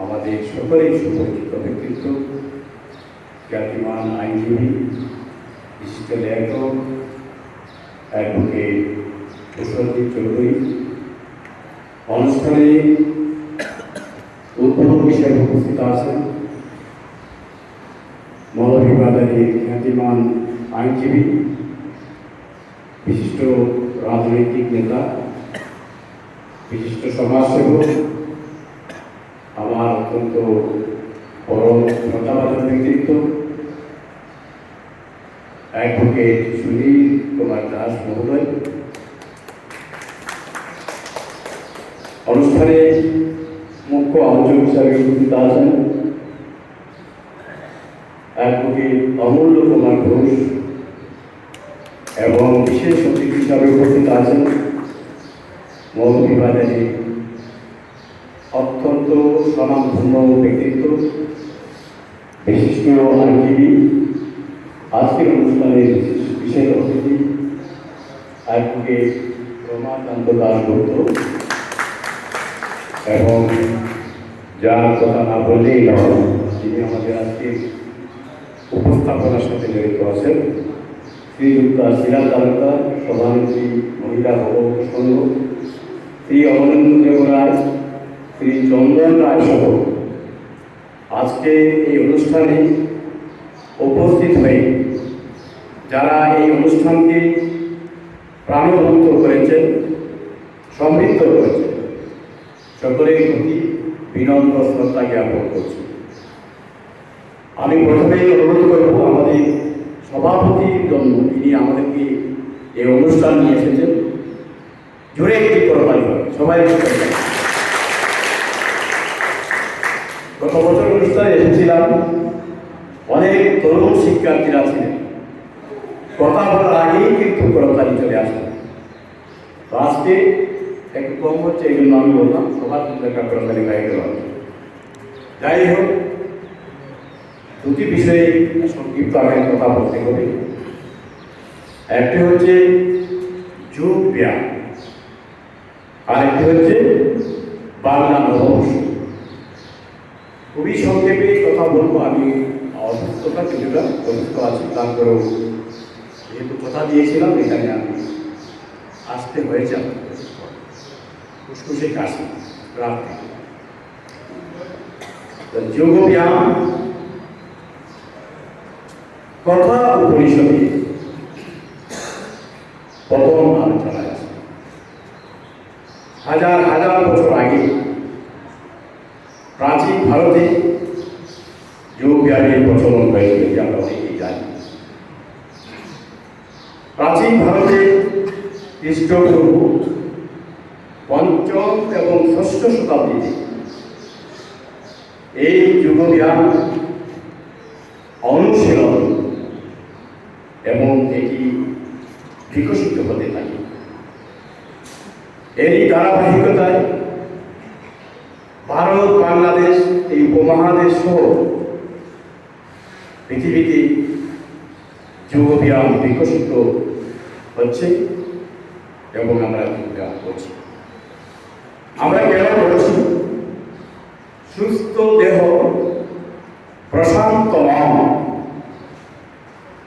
আমাদের সকলেই সুপরিচিত ব্যক্তিত্ব খ্যাতিমান আইনজীবী, বিশিষ্ট লেখক, অ্যাডভোকেট কুশলদীপ চৌধুরী। অনুষ্ঠানে উদ্বোধন হিসেবে উপস্থিত আছেন মৌলভীবাজারের খ্যাতিমান আইনজীবী, বিশিষ্ট রাজনৈতিক নেতা, বিশিষ্ট সমাজসেবক অত্যন্ত পরম শ্রদ্ধাভাজন ব্যক্তিত্ব। অ্যাডভোকেট সুনীল কুমার দাস মহোদয়। অনুষ্ঠানে মুখ্য আলোচক হিসাবে উপস্থিত আছেন অ্যাডভোকেট অমূল্য কুমার ঘোষ এবং বিশেষ অতিথি হিসাবে উপস্থিত আছেন মৌলভীবাজারে অত্যন্ত স্বনামধন্য ব্যক্তিত্ব। বিশিষ্ট আইনজীবী। আজকের অনুষ্ঠানের বিশেষ অতিথি অ্যাডভোকেট রমাকান্ত দাসগুপ্ত এবং যার কথা না বললেই নয় তিনি আমাদের আজকে উপস্থাপনার সাথে জড়িত আছেন, শ্রীযুক্তা শিলা তালুকার সভানেত্রী, মহিলা ভবন সংঘ। শ্রী অমরেন্দ্র দেব রায় শ্রী চন্দন রায় আজকে এই অনুষ্ঠানে উপস্থিত হয়ে যারা এই অনুষ্ঠানকে প্রাণবন্ত করেছেন, সমৃদ্ধ করেছেন, সকলের প্রতি বিনম্র শ্রদ্ধা জ্ঞাপন করছি। আমি প্রথমেই অনুরোধ করব, আমাদের সভাপতির জন্য তিনি আমাদেরকে এই অনুষ্ঠান নিয়ে এসেছেন, জোরে একটি হবে সবাই একটু করতালি। গত বছর অনুষ্ঠানে এসেছিলাম। অনেক তরুণ শিক্ষার্থীরা ছিলেন। কথা বলার আগেই কিন্তু করতালি চলে আসতো তো আজকে একটু কম হচ্ছে, এই জন্য আমি বললাম, সবার একটা করতালি গেল। যাই হোক, দুটি বিষয়ে সংক্ষিপ্ত আগে কথা বলতে হবে। একটি হচ্ছে যোগ ব্যায়াম, আরেকটি হচ্ছে বাংলা নববর্ষ। খুবই সংক্ষেপে কথা বলব। আমি অসুস্থতা কিছুটা অসুস্থ আছি, তারপরেও যেহেতু কথা দিয়েছিলাম, এখানে আমি আসতে হয়েছে আপনাদের। ফুসফুসে কাশি, রাত। যোগ ব্যায়াম কথা উপনিষদে প্রথম আলোচনা আছে। হাজার হাজার বছর প্রাচীন ভারতে। যোগ ব্যায়ামের প্রচলন হয়েছিল যে আমরা অনেকেই জানি। প্রাচীন ভারতে খ্রিস্টপূর্ব পঞ্চম এবং ষষ্ঠ শতাব্দীতে এই যোগ ব্যায়াম অনুশীলন এবং এটি বিকশিত হতে থাকে। এরই ধারাবাহিকতায় ভারত, বাংলাদেশ, এই উপমহাদেশ সহ পৃথিবীতে যোগ ব্যায়াম বিকশিত হচ্ছে এবং আমরা যোগ ব্যায়াম করছি। আমরা কেন করছি? সুস্থ দেহ প্রশান্ত মন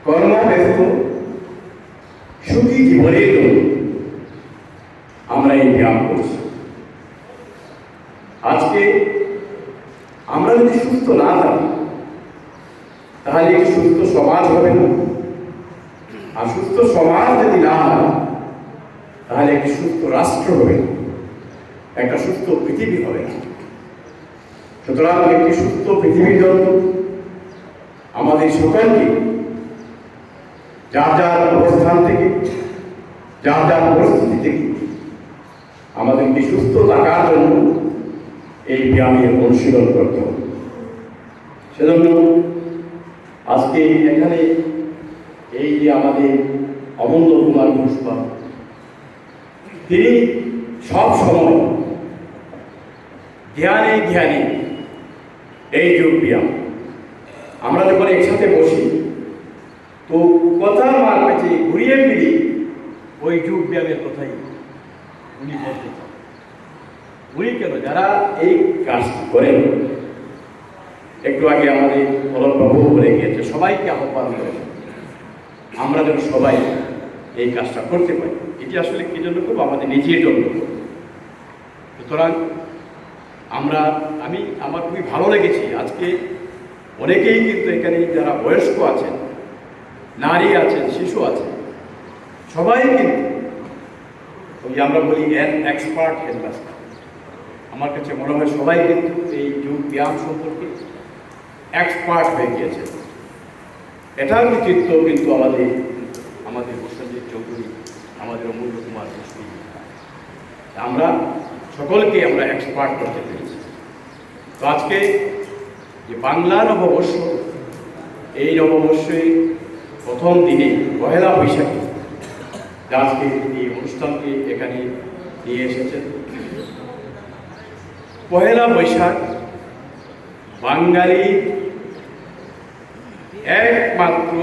কর্মব্যস্ত, সুখী জীবনের আমরা এই ব্যায়াম করছি আজকে আমরা যদি সুস্থ না থাকি, তাহলে একটি সুস্থ সমাজ হবে না। আর সুস্থ সমাজ যদি না হয়, তাহলে একটি সুস্থ রাষ্ট্র হবে একটা সুস্থ পৃথিবী হবে না। সুতরাং একটি সুস্থ পৃথিবীর জন্য আমাদের সকলকে যার যার অবস্থান থেকে, যার যার পরিস্থিতি থেকে আমাদেরকে সুস্থ থাকার জন্য এই ব্যায়ামের অনুশীলন করতে। হবে সেজন্য আজকে এখানে এই যে আমাদের অমূল্য কুমার ঘোষপা তিনি সব সময় ধ্যানে ধ্যানে এই যোগ ব্যায়াম আমরা যখন একসাথে বসি, তো কথার মারপেটে ঘুরিয়ে ফিরিয়ে ওই যোগ ব্যায়ামের কথাই উনি বলতে চান। উনি কেন? যারা এই কাজটি করেন, একটু আগে আমাদের ফলনবাবু বলে গিয়েছে, সবাইকে আহ্বান করেছে আমরা যেন সবাই এই কাজটা করতে পারি। এটি আসলে কি জন্য করব? আমাদের নিজের জন্য সুতরাং আমরা, আমি, আমার খুবই ভালো লেগেছে। আজকে অনেকেই কিন্তু এখানে যারা বয়স্ক আছেন, নারী আছেন, শিশু আছেন, সবাই কিন্তু, ওই আমরা বলি এক্সপার্ট হেলমাস্টার আমার কাছে মনে হয় সবাই কিন্তু এই যোগ ব্যায়াম সম্পর্কে এক্সপার্ট হয়ে গিয়েছে। এটার কৃতিত্ব কিন্তু আমাদের আমাদের প্রসেনজিৎ চৌধুরী, আমাদের অমূল্য কুমার আমরা সকলকে আমরা এক্সপার্ট করতে পেরেছি। তো আজকে যে বাংলা নববর্ষ, এই নববর্ষে প্রথম দিনে পহেলা বৈশাখী আজকে এই অনুষ্ঠানকে এখানে নিয়ে এসেছেন। পহেলা বৈশাখ, বাঙালি একমাত্র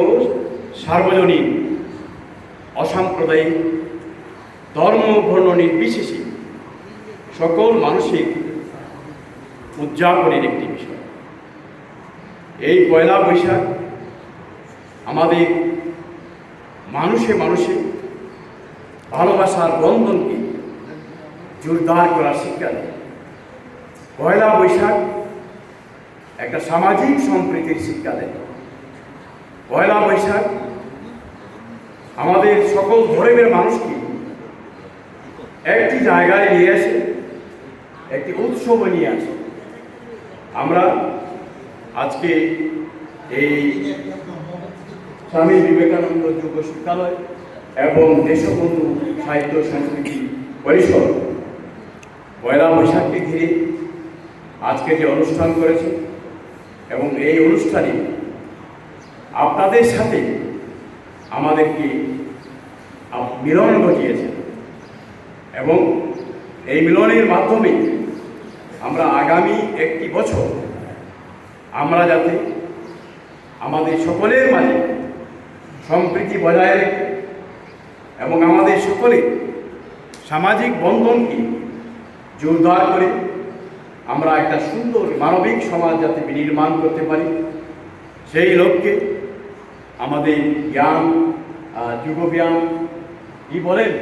সার্বজনীন অসাম্প্রদায়িক ধর্ম বর্ণ নির্বিশেষে সকল মানুষের উদযাপনের একটি বিষয়। এই পয়লা বৈশাখ আমাদের মানুষে মানুষে ভালোবাসার বন্ধনকে জোরদার করার শিক্ষা দেয়। পয়লা বৈশাখ একটা সামাজিক সম্প্রীতির শিক্ষা দেয় পয়লা বৈশাখ আমাদের সকল ধর্মের মানুষকে একটি জায়গায় নিয়ে আসে, একটি উৎসব নিয়ে আসে। আমরা আজকে এই স্বামী বিবেকানন্দ যুব শিক্ষালয় এবং দেশবন্ধু সাহিত্য সংস্কৃতি পরিষদ পয়লা বৈশাখকে ঘিরে আজকে যে অনুষ্ঠান করেছে এবং এই অনুষ্ঠানে আপনাদের সাথে আমাদেরকে মিলন ঘটিয়েছে। এবং এই মিলনের মাধ্যমে আমরা আগামী একটি বছর আমরা যাতে আমাদের সকলের মাঝে সম্প্রীতি বজায় রেখে এবং আমাদের সকলে সামাজিক বন্ধনকে জোরদার করে আমরা একটা সুন্দর মানবিক সমাজ যাতে বিনির্মাণ করতে পারি। সেই লক্ষ্যে আমাদের জ্ঞান যুগব্যায়াম ই বলেন,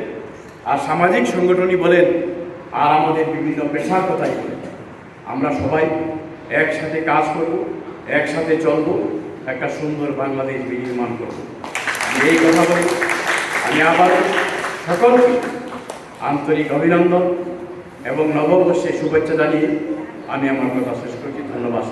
আর সামাজিক সংগঠনই বলেন, আর আমাদের বিভিন্ন পেশার কথাই বলেন। আমরা সবাই একসাথে কাজ করব, একসাথে চলব, একটা সুন্দর বাংলাদেশ বিনির্মাণ করব। এই কথা বলি। আমি আবার সকলকে আন্তরিক অভিনন্দন। এবং নববর্ষে শুভেচ্ছা জানিয়ে আমি আমার কথা শেষ করছি। ধন্যবাদ